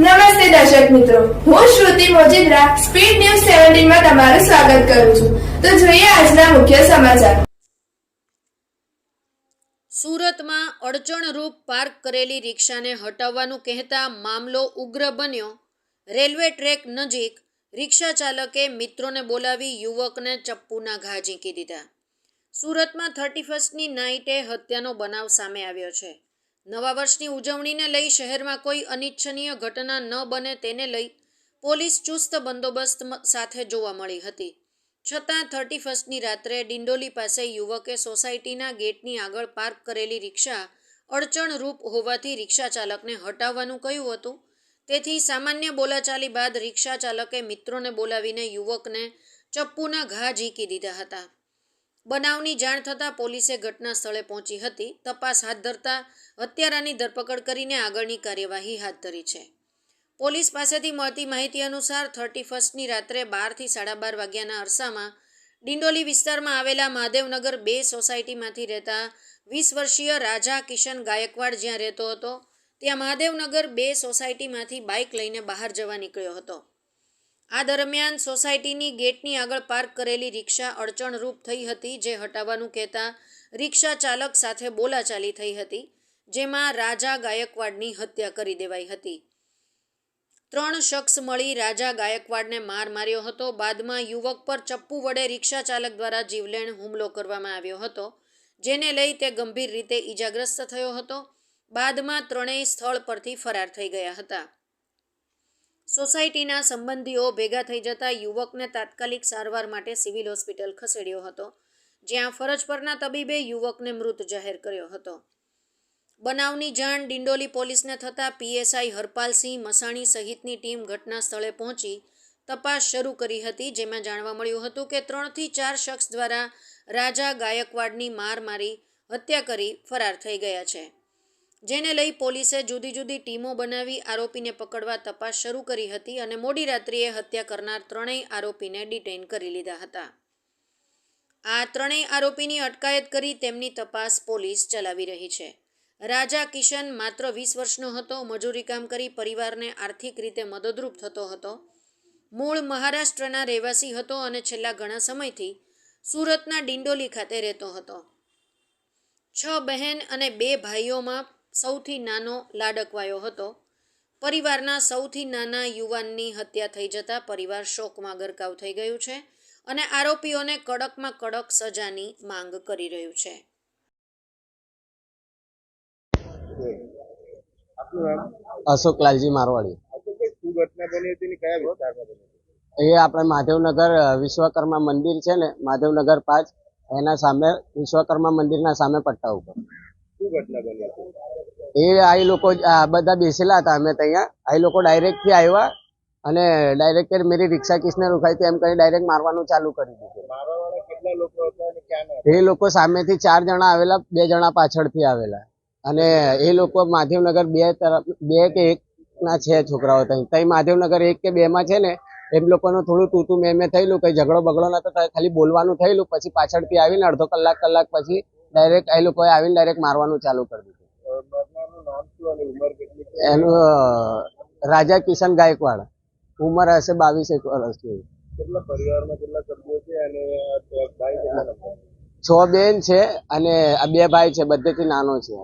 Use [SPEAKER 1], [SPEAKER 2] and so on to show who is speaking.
[SPEAKER 1] નમસ્તે દર્શક મિત્રો. હું શ્રુતિ મોજીદ્રા, સ્પીડ ન્યૂઝ સેવન્ટીનમાં તમારું સ્વાગત કરું છું. તો જોઈએ આજના મુખ્ય સમાચાર.
[SPEAKER 2] સુરતમાં અડચણરૂપ પાર્ક કરેલી રિક્ષાને હટાવવાનું કહેતા મામલો ઉગ્ર બન્યો. રેલવે ટ્રેક નજીક રિક્ષા ચાલકે મિત્રોને બોલાવી યુવકને ચપ્પુના ઘા ઝીંકી દીધા. સુરતમાં થર્ટી ફર્સ્ટની નાઇટે હત્યાનો બનાવ સામે આવ્યો છે. નવા વર્ષની ઉજવણીને લઈ શહેરમાં કોઈ અનિચ્છનીય ઘટના ન બને તેને લઈ પોલીસ ચુસ્ત બંદોબસ્ત સાથે જોવા મળી હતી. છતાં થર્ટી ફર્સ્ટની રાત્રે ડિંડોલી પાસે યુવકે સોસાયટીના ગેટની આગળ પાર્ક કરેલી રિક્ષા અડચણરૂપ હોવાથી રિક્ષા ચાલકને હટાવવાનું કહ્યું હતું. તેથી સામાન્ય બોલાચાલી બાદ રિક્ષા ચાલકે મિત્રોને બોલાવીને યુવકને ચપ્પુના ઘા ઝીકી દીધા હતા. બનાવની જાણ થતાં પોલીસે ઘટના સ્થળે પહોંચી હતી. તપાસ હાથ ધરતા હત્યારાની ધરપકડ કરીને આગળની કાર્યવાહી હાથ ધરી છે. પોલીસ પાસેથી મળતી માહિતી અનુસાર થર્ટી ફર્સ્ટની રાત્રે બારથી સાડા બાર વાગ્યાના અરસામાં ડિંડોલી વિસ્તારમાં આવેલા મહાદેવનગર બે સોસાયટીમાંથી રહેતા વીસ વર્ષીય રાજા કિશન ગાયકવાડ જ્યાં રહેતો હતો, ત્યાં મહાદેવનગર બે સોસાયટીમાંથી બાઇક લઈને બહાર જવા નીકળ્યો હતો. આ દરમિયાન સોસાયટીની ગેટની આગળ પાર્ક કરેલી રિક્ષા અડચણરૂપ થઈ હતી, જે હટાવવાનું કહેતા રિક્ષા ચાલક સાથે બોલાચાલી થઈ હતી, જેમાં રાજા ગાયકવાડની હત્યા કરી દેવાઈ હતી. ત્રણ શખ્સ મળી રાજા ગાયકવાડને માર માર્યો હતો. બાદમાં યુવક પર ચપ્પુ વડે રિક્ષા ચાલક દ્વારા જીવલેણ હુમલો કરવામાં આવ્યો હતો, જેને લઈ તે ગંભીર રીતે ઈજાગ્રસ્ત થયો હતો. બાદમાં ત્રણેય સ્થળ પરથી ફરાર થઈ ગયા હતા. સોસાયટીના સંબંધીઓ ભેગા થઈ જતા યુવકને તાત્કાલિક સારવાર માટે સિવિલ હોસ્પિટલ ખસેડ્યો હતો, જ્યાં ફરજ પરના તબીબે યુવકને મૃત જાહેર કર્યો હતો. બનાવની જાણ ડિંડોલી પોલીસને થતાં પીએસઆઈ હરપાલસિંહ મસાણી સહિતની ટીમ ઘટના સ્થળે પહોંચી તપાસ શરૂ કરી હતી, જેમાં જાણવા મળ્યું હતું કે ત્રણથી ચાર શખ્સ દ્વારા રાજા ગાયકવાડની માર મારી હત્યા કરી ફરાર થઈ ગયા છે. જેને લઈ પોલીસે જુદી જુદી ટીમો બનાવી આરોપીને પકડવા તપાસ શરૂ કરી હતી અને મોડી રાત્રિએ હત્યા કરનાર ત્રણેય આરોપીને ડિટેઇન કરી લીધા હતા. આ ત્રણેય આરોપીની અટકાયત કરી તેમની તપાસ પોલીસ ચલાવી રહી છે. રાજા કિશન માત્ર વીસ વર્ષનો હતો, મજૂરી કામ કરી પરિવારને આર્થિક રીતે મદદરૂપ થતો હતો. મૂળ મહારાષ્ટ્રના રહેવાસી હતો અને છેલ્લા ઘણા સમયથી સુરતના ડિંડોલી ખાતે રહેતો હતો. છ બહેન અને બે ભાઈઓમાં સૌથી નાનો લાડકવાયો હતો. પરિવારના સૌથી નાના યુવાનની હત્યા થઈ જતા પરિવાર શોકમાં ગરકાવ થઈ ગયું છે અને આરોપીઓને કડકમાં કડક સજાની માંગ કરી રહ્યું છે.
[SPEAKER 3] આપનું
[SPEAKER 4] અશોક લાલજી મારવાડી. એ આપણે માધવનગર વિશ્વકર્મા મંદિર છે ને માધવનગર પાંચ એના સામે વિશ્વકર્મા મંદિરના સામે પટ્ટા ઉપર. એ આ લોકો આ બધા બેસેલા હતા અમે ત્યાં આ લોકો ડાયરેક્ટથી આવ્યા અને ડાયરેક્ટ મેરી રિક્ષા કિસને રોકાઈ હતી એમ કરી ડાયરેક્ટ મારવાનું ચાલુ કરી દીધું. એ લોકો સામેથી ચાર જણા આવેલા બે જણા પાછળથી આવેલા. અને એ લોકો માધવનગર બે તરફ બે કે એક ના છે છોકરાઓ ત્યાં. ત્યાં માધવનગર એક કે બે માં છે ને એમ લોકોનું થોડું તૂતું મેં મેં થયેલું કઈ ઝઘડો બગડો નતો ખાલી બોલવાનું થયેલું પછી પાછળથી આવીને અડધો કલાક કલાક પછી ડાયરેક્ટ એ લોકોએ આવીને ડાયરેક્ટ મારવાનું ચાલુ કરી દીધું. એનું રાજા કિશન ગાયકવાડ ઉંમર હશે બાવીસ એક વર્ષ જેવી.
[SPEAKER 3] કેટલા પરિવારમાં કેટલા સભ્યો છે અને અ, ભાઈ કેટલા નંબર
[SPEAKER 4] છ બેન છે અને આ બે ભાઈ છે બધેથી નાનો છે.